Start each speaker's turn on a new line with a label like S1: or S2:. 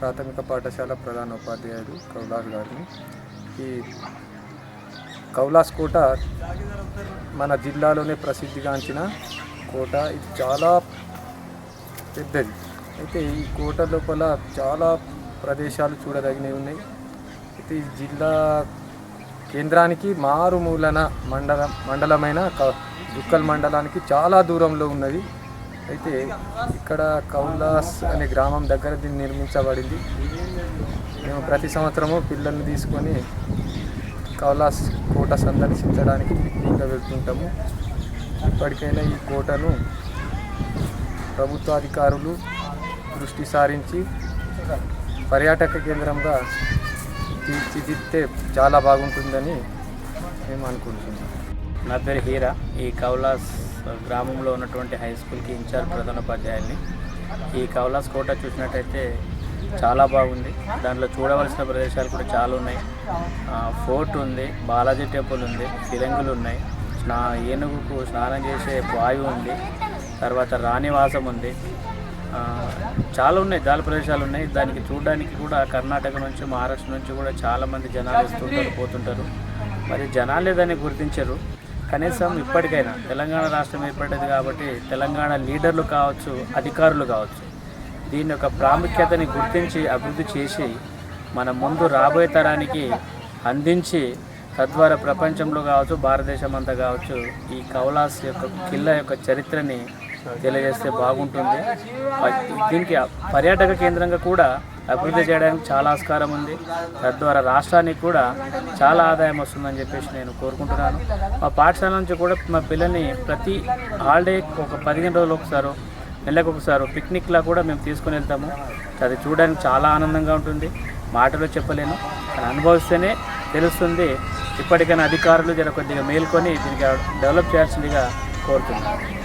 S1: ప్రాథమిక పాఠశాల ప్రధాన ఉపాధ్యాయుడు కౌలాస్ గారిని. ఈ కౌలాస్ కోట మన జిల్లాలోనే ప్రసిద్ధిగాంచిన కోట. ఇది చాలా పెద్దది. అయితే ఈ కోట లోపల చాలా ప్రదేశాలు చూడదగినవి ఉన్నాయి. అయితే ఈ జిల్లా కేంద్రానికి మారుమూలన మండలం మండలమైన దుక్కల్ మండలానికి చాలా దూరంలో ఉన్నది. అయితే ఇక్కడ కౌలాస్ అనే గ్రామం దగ్గర దీన్ని నిర్మించబడింది. మేము ప్రతి సంవత్సరము పిల్లల్ని తీసుకొని కౌలాస్ కోట సందర్శించడానికి పిక్నిక్గా వెళ్తుంటాము. ఇప్పటికైనా ఈ కోటను ప్రభుత్వ అధికారులు దృష్టి సారించి పర్యాటక కేంద్రంగా తీర్చిదిద్దే చాలా బాగుంటుందని మేము అనుకుంటున్నాం.
S2: నా పేరు హీరా. ఈ కౌలాస్ గ్రామంలో ఉన్నటువంటి హై స్కూల్కి ఇన్ఛార్జ్ ప్రధానోపాధ్యాయుల్ని ఈ కవలాస్ కోట చూసినట్టయితే చాలా బాగుంది. దాంట్లో చూడవలసిన ప్రదేశాలు కూడా చాలా ఉన్నాయి. ఫోర్ట్ ఉంది బాలాజీ టెంపుల్ ఉంది ఫిరంగులు ఉన్నాయి. స్నా ఏనుగుకు స్నానం చేసే బావి ఉంది. తర్వాత రాణివాసం ఉంది. చాలా ఉన్నాయి జాల ప్రదేశాలు ఉన్నాయి. దానికి చూడడానికి కూడా కర్ణాటక నుంచి మహారాష్ట్ర నుంచి కూడా చాలామంది జనాలు వస్తుంటారు పోతుంటారు. మరి జనాలే దాన్ని గుర్తించరు. కనీసం ఇప్పటికైనా తెలంగాణ రాష్ట్రం ఏర్పడ్డది కాబట్టి తెలంగాణ లీడర్లు కావచ్చు అధికారులు కావచ్చు దీని యొక్క ప్రాముఖ్యతని గుర్తించి అభివృద్ధి చేసి మన ముందు రాబోయే తరానికి అందించి తద్వారా ప్రపంచంలో కావచ్చు భారతదేశం అంతా కావచ్చు ఈ కౌలాస్ యొక్క కిల్ల యొక్క చరిత్రని తెలియజేస్తే బాగుంటుంది. దీనికి పర్యాటక కేంద్రంగా కూడా అభివృద్ధి చేయడానికి చాలా ఆస్కారం ఉంది. తద్వారా రాష్ట్రానికి కూడా చాలా ఆదాయం వస్తుందని చెప్పేసి నేను కోరుకుంటున్నాను. మా పాఠశాల నుంచి కూడా మా పిల్లల్ని ప్రతి హాలిడే ఒక పదిహేను రోజులు ఒకసారి నెలకు ఒకసారి పిక్నిక్లా కూడా మేము తీసుకుని వెళ్తాము. అది చూడడానికి చాలా ఆనందంగా ఉంటుంది. మాటలో చెప్పలేను. కానీ అనుభవిస్తేనే తెలుస్తుంది. ఇప్పటికైనా అధికారులు జర కొద్దిగా మేల్కొని దీనికి డెవలప్ చేయాల్సిందిగా కోరుతున్నాను.